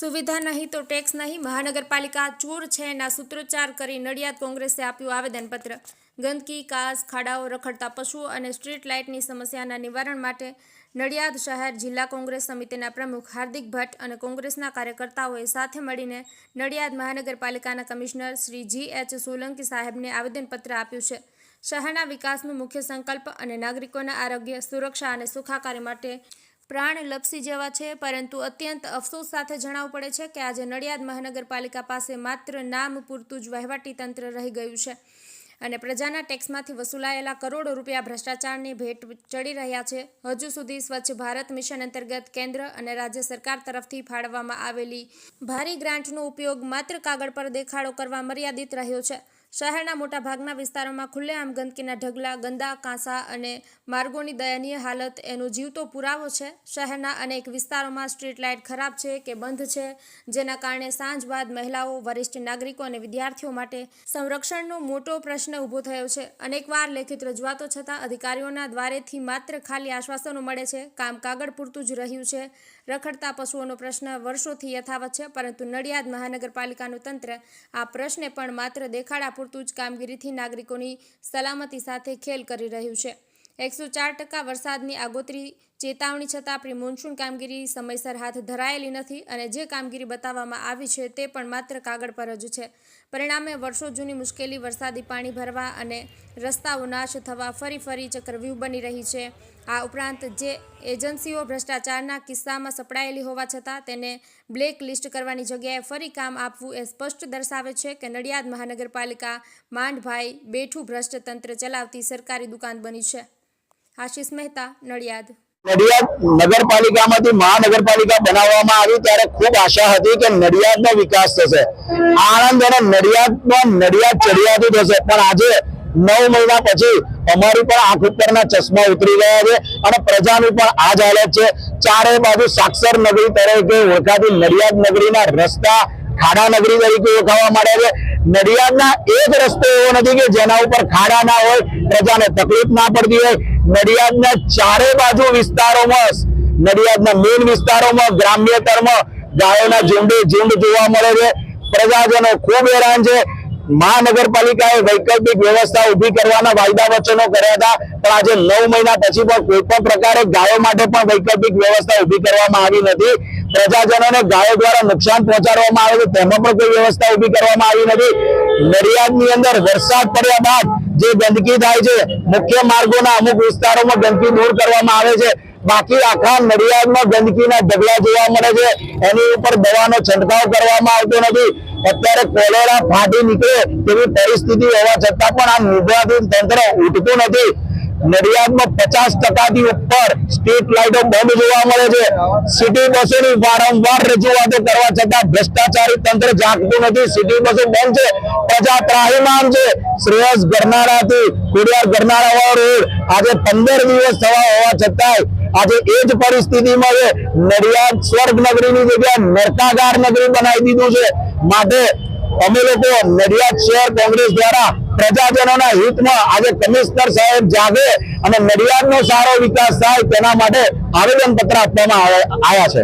સુવિધા નહીં તો ટેક્સ નહીં. મહાનગરપાલિકા ચૂર છે ના સૂત્રોચ્ચાર કરી નડિયાદ કોંગ્રેસે આપ્યું આવેદનપત્ર. ગંદકી, કાસ, ખાડાઓ રખડતા પશુઓ અને સ્ટ્રીટ લાઇટની સમસ્યાના નિવારણ માટે નડિયાદ શહેર જિલ્લા કોંગ્રેસ સમિતિના પ્રમુખ હાર્દિક ભટ્ટ અને કોંગ્રેસના કાર્યકર્તાઓએ સાથે મળીને નડિયાદ મહાનગરપાલિકાના commissioner Shri G H Solanki સાહેબને આવેદનપત્ર આપ્યું છે. શહેરના વિકાસનું મુખ્ય સંકલ્પ અને નાગરિકોના આરોગ્ય, સુરક્ષા અને સુખાકારી માટે પ્રાણ લપસી જવા છે, પરંતુ અત્યંત અફસોસ સાથે જણાવવું પડે છે કે આજે નડિયાદ મહાનગરપાલિકા પાસે માત્ર નામ પૂરતું જ વહીવટી તંત્ર રહી ગયું છે અને પ્રજાના ટેક્સમાંથી વસૂલાયેલા કરોડો રૂપિયા ભ્રષ્ટાચારની ભેટ ચડી રહ્યા છે. હજુ સુધી સ્વચ્છ ભારત મિશન અંતર્ગત કેન્દ્ર અને રાજ્ય સરકાર તરફથી ફાળવવામાં આવેલી ભારી ગ્રાન્ટનો ઉપયોગ માત્ર કાગળ પર દેખાડો કરવા મર્યાદિત રહ્યો છે. શહેરના મોટાભાગના વિસ્તારોમાં ખુલ્લેઆમ ગંદકીના ઢગલા, ગંદા કાંસા અને માર્ગોની દયનીય હાલત એનો જીવતો પુરાવો છે. શહેરના અનેક વિસ્તારોમાં સ્ટ્રીટ લાઇટ ખરાબ છે કે બંધ છે, જેના કારણે સાંજ બાદ મહિલાઓ, વરિષ્ઠ નાગરિકો અને વિદ્યાર્થીઓ માટે સંરક્ષણનો મોટો પ્રશ્ન ઊભો થયો છે. અનેકવાર લેખિત રજૂઆતો છતાં અધિકારીઓના દ્વારેથી માત્ર ખાલી આશ્વાસનો મળે છે. કામ કાગળ પૂરતું જ રહ્યું છે. રખડતા પશુઓનો પ્રશ્ન વર્ષોથી યથાવત છે, પરંતુ નડિયાદ મહાનગરપાલિકાનું તંત્ર આ પ્રશ્ને પણ માત્ર દેખાડા પૂરતું જ કામગીરીથી નાગરિકોની સલામતી સાથે ખેલ કરી રહ્યું છે. એકસો ચાર ટકા વરસાદની આગોતરી ચેતવણી છતાં આપણી મોન્સૂન કામગીરી સમયસર હાથ ધરાયેલી નથી અને જે કામગીરી બતાવવામાં આવી છે તે પણ માત્ર કાગળ પર જ છે. પરિણામે વર્ષો જૂની મુશ્કેલી, વરસાદી પાણી ભરવા અને રસ્તાઓ નાશ થવા ફરી ફરી ચક્રવ્યૂહ બની રહી છે. આ ઉપરાંત જે એજન્સીઓ ભ્રષ્ટાચારના કિસ્સામાં સપડાયેલી હોવા છતાં તેને બ્લેક લિસ્ટ કરવાની જગ્યાએ ફરી કામ આપવું એ સ્પષ્ટ દર્શાવે છે કે નડિયાદ મહાનગરપાલિકા માંડભાઈ બેઠું ભ્રષ્ટ તંત્ર ચલાવતી સરકારી દુકાન બની છે. આશિષ મહેતા, નડિયાદ. નડિયાદ નગરપાલિકામાંથી મહાનગરપાલિકા બનાવવામાં આવી ત્યારે ખૂબ આશા હતી કે નડિયાદનો વિકાસ થશે. આણંદ અને નડિયાદમાં નડિયાદ ચડિયાતું થશે. પણ આજે નવ મહિના પછી અમારી પણ આંખ ઉપરના ચશ્મા ઉતરી ગયા છે અને પ્રજાની પણ આ જ હાલત છે. ચારે બાજુ સાક્ષર નગરી તરીકે ઓળખાતી નડિયાદ નગરીના રસ્તા ખાડા નગરી તરીકે ઓળખાવા માંડ્યા છે. નડિયાદના એક રસ્તો એવો નથી કે જેના ઉપર ખાડા ના હોય, પ્રજાને તકલીફ ના પડતી હોય. નડિયાદના ચારે બાજુ વિસ્તારોમાં, નડિયાદના મેન વિસ્તારોમાં, ગ્રામ્યતરમાં ગાયોના ઝુંડે, ઝુંડ જોવા મળે છે. પ્રજાજનો ખૂબ હેરાન છે. મહાનગરપાલિકાએ વૈકલ્પિક વ્યવસ્થા ઊભી કરવાના વાયદા વચનો કર્યા હતા. પણ આજે નવ મહિના પછી પણ કોઈ પણ પ્રકારે ગાયો માટે પણ વૈકલ્પિક વ્યવસ્થા ઊભી કરવામાં આવી નથી. પ્રજાજનોને ગાયો દ્વારા નુકસાન પહોંચાડવામાં આવે છે તેમાં પણ કોઈ વ્યવસ્થા ઊભી કરવામાં આવી નથી. નડિયાદની અંદર વરસાદ પડ્યા બાદ જે ગંદકી થાય છે, મુખ્ય માર્ગોના અમુક વિસ્તારોમાં ગંદકી દૂર કરવામાં આવે છે. બાકી આખા નડિયાદમાં ગંદકીના ઢગલા જોવા મળે છે. એની ઉપર દવાનો છંટકાવ કરવામાં આવતો નથી. અત્યારે કોલેરા ફાટી નીકળે તેવી પરિસ્થિતિ હોવા છતાં પણ આ નિર્વાચન તંત્ર ઉઠતું નથી. નડિયાદમાં પચાસ ટકાથી ઉપર સ્ટ્રીટ લાઇટો બંધ જોવા મળે છે. સિટી બસોની વારંવાર રજૂઆતો કરવા છતાં ભ્રષ્ટાચારી તંત્ર જાગતું નથી. સિટી બસો બંધ છે. પ્રજા ત્રાહીમાન છે. શ્રેયસ ગરનાળાથી ખોડિયાર ગરનાળા રોડ આજે પંદર દિવસ થવા હોવા છતાંય આજે એ જ પરિસ્થિતિમાં છે. નડિયાદ સ્વર્ગ નગરીની જગ્યાએ નરકાગાર નગરી બનાવી દીધું છે. માટે અમે લોકો નડિયાદ શહેર કોંગ્રેસ દ્વારા પ્રજાજનોના હિતમાં આજે કમિશનર સાહેબ જાગે અને નડિયાદનો સારો વિકાસ થાય તેના માટે આવેદન પત્ર આપવામાં આવે- આવ્યા છે.